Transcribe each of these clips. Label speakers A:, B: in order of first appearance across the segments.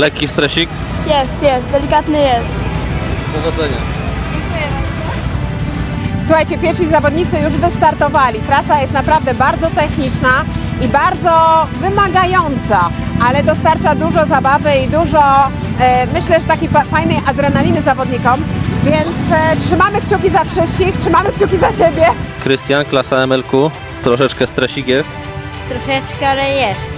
A: Lekki stresik.
B: Jest, jest, delikatny jest.
A: Powodzenia.
C: Słuchajcie, pierwsi zawodnicy już wystartowali. Trasa jest naprawdę bardzo techniczna i bardzo wymagająca, ale dostarcza dużo zabawy i dużo, e, myślę, że takiej fa- fajnej adrenaliny zawodnikom. Więc e, trzymamy kciuki za wszystkich, trzymamy kciuki za siebie.
A: Krystian, klasa MLQ. Troszeczkę stresik jest.
B: Troszeczkę, ale jest.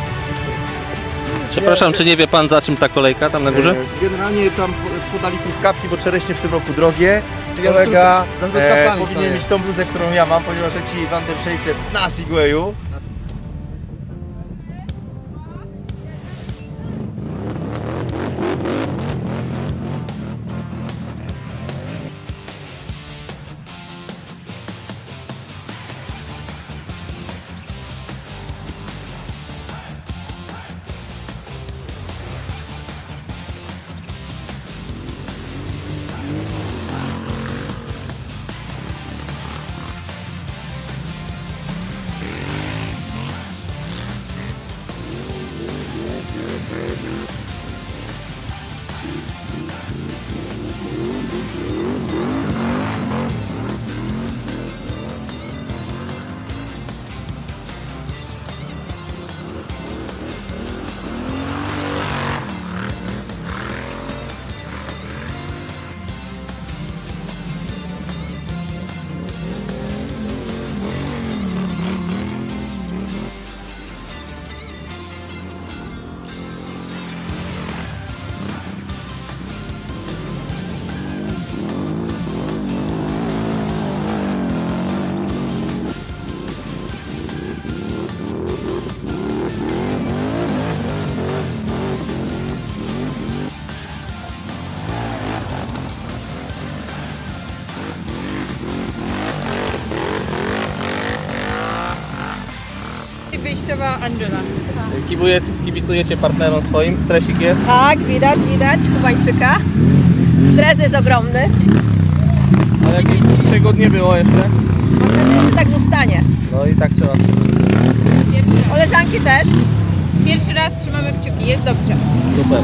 A: Przepraszam, czy nie wie pan za czym ta kolejka tam na górze?
D: E, Generalnie tam po- podali truskawki, bo czereśnie w tym roku drogie. Kolega
E: za
D: e, powinien
E: stoję.
D: mieć tą bluzę, którą ja mam, ponieważ leci Wander 600 na Segwayu.
F: Wyjściowa Angela.
A: Kibujecie, kibicujecie partnerom swoim, stresik jest.
F: Tak, widać, widać Kubańczyka. Stres jest ogromny.
A: A jakichś przygód nie było jeszcze.
F: Mam nadzieję, że tak zostanie.
A: No i tak trzeba
F: Koleżanki też. Pierwszy raz trzymamy kciuki, jest dobrze.
A: Super.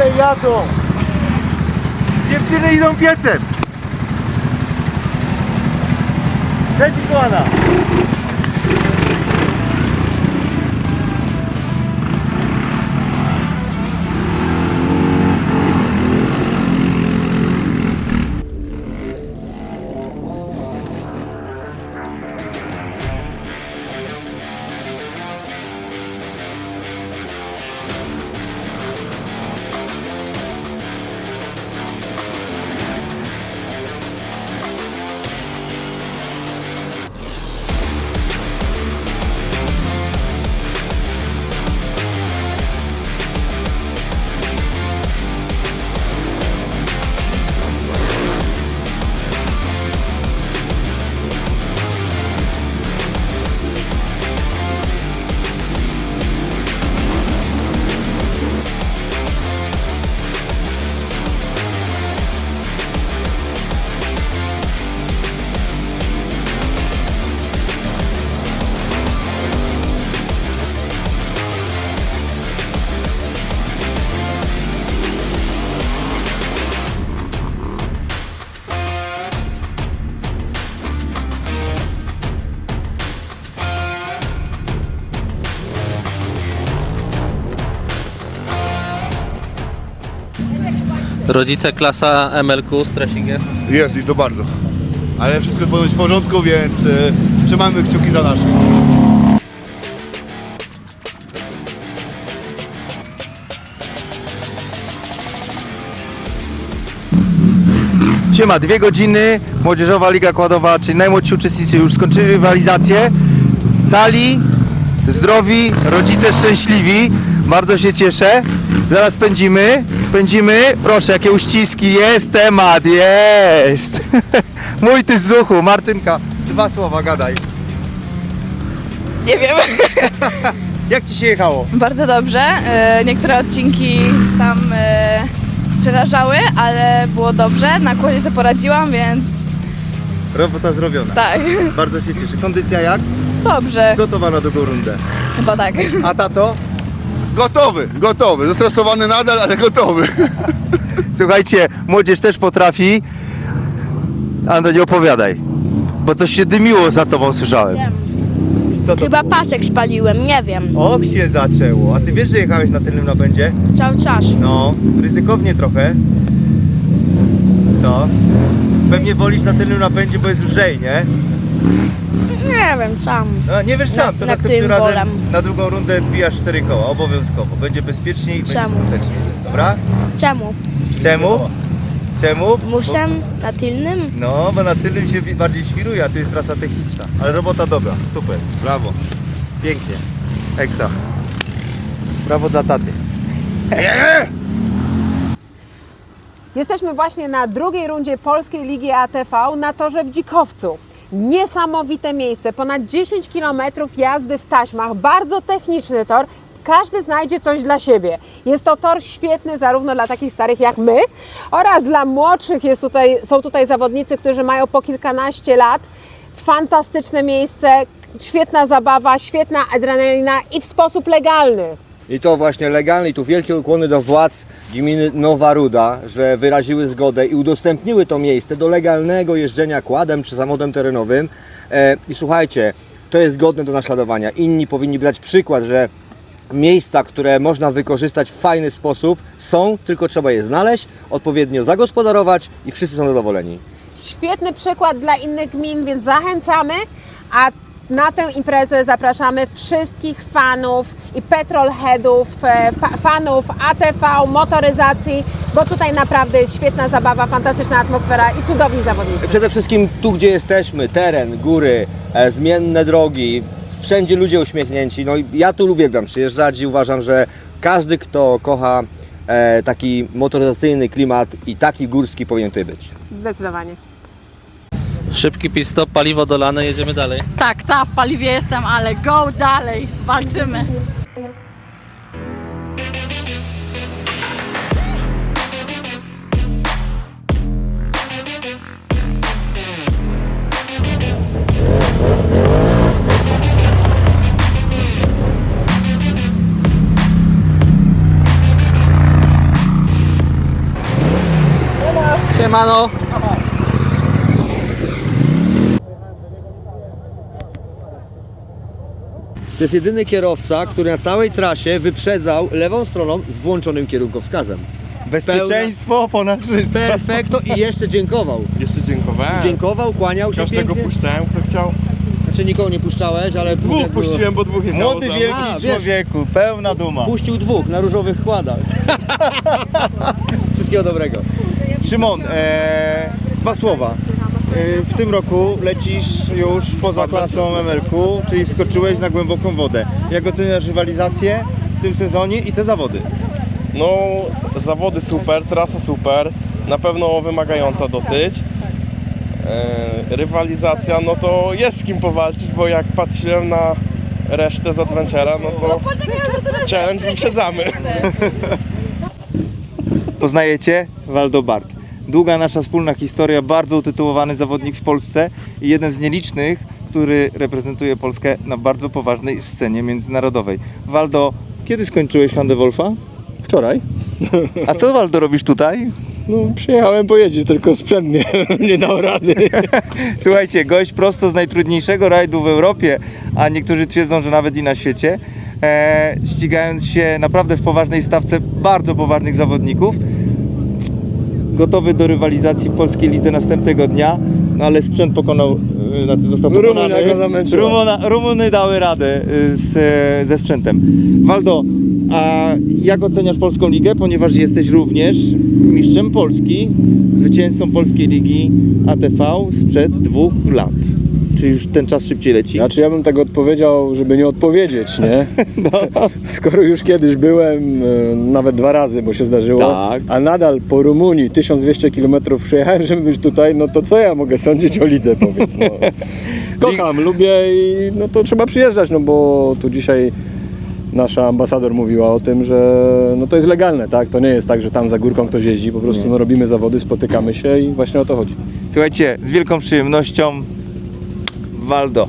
D: Ale jadą! Dziewczyny idą piecem! Leci kołana!
A: Rodzice klasa MLQ, stresik jest.
E: Jest i to bardzo. Ale wszystko powinno być w porządku, więc y, trzymamy kciuki za naszych.
D: Siema, dwie godziny, Młodzieżowa Liga Kładowa, czyli najmłodsi uczestnicy już skończyli rywalizację. Cali, zdrowi, rodzice szczęśliwi, bardzo się cieszę. Zaraz pędzimy, pędzimy, proszę, jakie uściski, jest temat, jest. Mój ty z zuchu, Martynka, dwa słowa, gadaj.
G: Nie wiem.
D: Jak ci się jechało?
G: Bardzo dobrze. E, Niektóre odcinki tam e, przerażały, ale było dobrze. Na kłodzie sobie poradziłam, więc
D: Robota zrobiona.
G: tak.
D: Bardzo się cieszę. Kondycja jak?
G: Dobrze.
D: Gotowa na drugą rundę.
G: Chyba tak.
D: A tato?
E: Gotowy, gotowy. Zestresowany nadal, ale gotowy.
D: Słuchajcie, młodzież też potrafi. Ando, nie opowiadaj. Bo coś się dymiło za tobą, słyszałem. Co to
B: Chyba
D: było?
B: pasek spaliłem, nie wiem.
D: Ok się zaczęło. A ty wiesz, że jechałeś na tylnym napędzie?
B: Cały czas.
D: No, ryzykownie trochę. To. Pewnie wolisz na tylnym napędzie, bo jest lżej, nie?
B: Nie wiem, sam.
D: No, nie wiesz sam, to
B: Na- na
D: następnym razem
B: wolem.
D: na drugą rundę bijasz cztery koła, obowiązkowo. Będzie bezpieczniej i będzie
B: Czemu?
D: skuteczniej. Dobra?
B: Czemu?
D: Czemu? Czemu?
B: Muszę na tylnym?
D: No, bo na tylnym się bardziej świruje, a tu jest trasa techniczna. Ale robota dobra, super, brawo. Pięknie, ekstra. Brawo dla taty.
C: Jesteśmy właśnie na drugiej rundzie Polskiej Ligi ATV na torze w Dzikowcu. Niesamowite miejsce, ponad 10 km jazdy w taśmach, bardzo techniczny tor. Każdy znajdzie coś dla siebie. Jest to tor świetny zarówno dla takich starych jak my oraz dla młodszych. Jest tutaj, są tutaj zawodnicy, którzy mają po kilkanaście lat. Fantastyczne miejsce, świetna zabawa, świetna adrenalina i w sposób legalny.
H: I to właśnie legalnie, i tu wielkie ukłony do władz gminy Nowa Ruda, że wyraziły zgodę i udostępniły to miejsce do legalnego jeżdżenia kładem czy samochodem terenowym. E, I słuchajcie, to jest godne do naśladowania. Inni powinni brać przykład, że miejsca, które można wykorzystać w fajny sposób są, tylko trzeba je znaleźć, odpowiednio zagospodarować i wszyscy są zadowoleni.
C: Świetny przykład dla innych gmin, więc zachęcamy, a na tę imprezę zapraszamy wszystkich fanów i petrolheadów, e, fanów ATV, motoryzacji, bo tutaj naprawdę świetna zabawa, fantastyczna atmosfera i cudowni zawodnicy.
H: Przede wszystkim tu, gdzie jesteśmy, teren, góry, e, zmienne drogi, wszędzie ludzie uśmiechnięci. No i ja tu uwielbiam przyjeżdżać i uważam, że każdy, kto kocha e, taki motoryzacyjny klimat i taki górski powinien tutaj być.
C: Zdecydowanie.
A: Szybki pit stop, paliwo dolane, jedziemy dalej.
I: Tak, ta w paliwie jestem, ale go dalej, walczymy.
A: Siemano!
H: To jest jedyny kierowca, który na całej trasie wyprzedzał lewą stroną z włączonym kierunkowskazem.
D: Bezpieczeństwo ponad wszystko.
H: Perfekto i jeszcze dziękował.
J: Jeszcze dziękowałem.
H: Dziękował, kłaniał się
J: Każdego
H: pięknie.
J: puszczałem, kto chciał.
H: Znaczy nikogo nie puszczałeś, ale
J: Dwóch
H: jak było-
J: puściłem, bo dwóch jechało
D: Młody,
J: za mną.
D: wielki
H: A, wiesz.
D: człowieku, pełna duma.
H: Puścił dwóch na różowych kładach. Wszystkiego dobrego.
D: Szymon, e, dwa słowa. E, w tym roku lecisz już poza klasą MLQ, czyli wskoczyłeś na głęboką wodę. Jak oceniasz rywalizację w tym sezonie i te zawody?
J: No, zawody super, trasa super, na pewno wymagająca dosyć. E, rywalizacja, no to jest z kim powalczyć, bo jak patrzyłem na resztę z Adventure'a, no to challenge wyprzedzamy.
D: Poznajecie? Waldo Bart. Długa nasza wspólna historia, bardzo utytułowany zawodnik w Polsce i jeden z nielicznych, który reprezentuje Polskę na bardzo poważnej scenie międzynarodowej. Waldo, kiedy skończyłeś Handę Wolfa?
K: Wczoraj.
D: A co Waldo robisz tutaj?
K: No, przyjechałem pojeździć, tylko sprzęt nie, nie dał rady.
D: Słuchajcie, gość prosto z najtrudniejszego rajdu w Europie, a niektórzy twierdzą, że nawet i na świecie, e, ścigając się naprawdę w poważnej stawce bardzo poważnych zawodników. Gotowy do rywalizacji w polskiej lidze następnego dnia, no ale sprzęt pokonał, y, znaczy został
K: Rumunia
D: pokonany.
K: go zamęczyła.
D: Rumuna, Rumuny dały radę y, z, e, ze sprzętem. Waldo, a jak oceniasz polską ligę, ponieważ jesteś również mistrzem Polski, zwycięzcą polskiej ligi ATV sprzed dwóch lat. Czy już ten czas szybciej leci?
K: Znaczy ja bym tak odpowiedział, żeby nie odpowiedzieć, nie? Skoro już kiedyś byłem, e, nawet dwa razy, bo się zdarzyło,
D: Tak.
K: a nadal po Rumunii 1200 km przyjechałem, żeby być tutaj, no to co ja mogę sądzić o lidze, powiedz. No. Kocham, lubię i no to trzeba przyjeżdżać, no bo tu dzisiaj nasza ambasador mówiła o tym, że no to jest legalne, tak? To nie jest tak, że tam za górką ktoś jeździ, po prostu no, robimy zawody, spotykamy się i właśnie o to chodzi.
D: Słuchajcie, z wielką przyjemnością Waldo.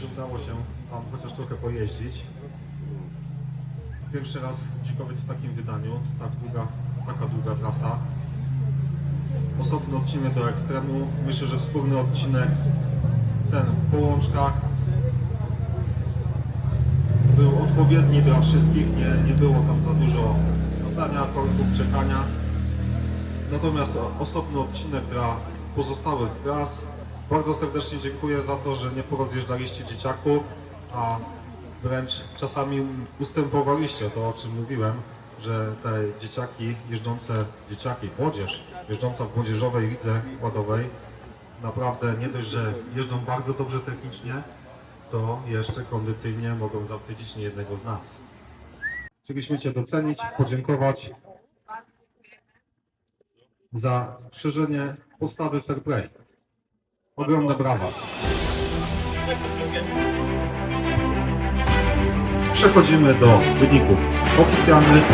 L: Że udało się Wam chociaż trochę pojeździć. Pierwszy raz dzikowiec w takim wydaniu, tak długa, taka długa trasa. Osobny odcinek do ekstremu. Myślę, że wspólny odcinek ten po łączkach był odpowiedni dla wszystkich, nie, nie było tam za dużo stania, korków, czekania. Natomiast osobny odcinek dla pozostałych tras. Bardzo serdecznie dziękuję za to, że nie porozjeżdżaliście dzieciaków, a wręcz czasami ustępowaliście to, o czym mówiłem, że te dzieciaki jeżdżące, dzieciaki, młodzież jeżdżąca w młodzieżowej lidze ładowej naprawdę nie dość, że jeżdżą bardzo dobrze technicznie, to jeszcze kondycyjnie mogą zawstydzić niejednego z nas. Chcieliśmy Cię docenić, podziękować za szerzenie postawy fair play. Ogromne brawa. Przechodzimy do wyników oficjalnych.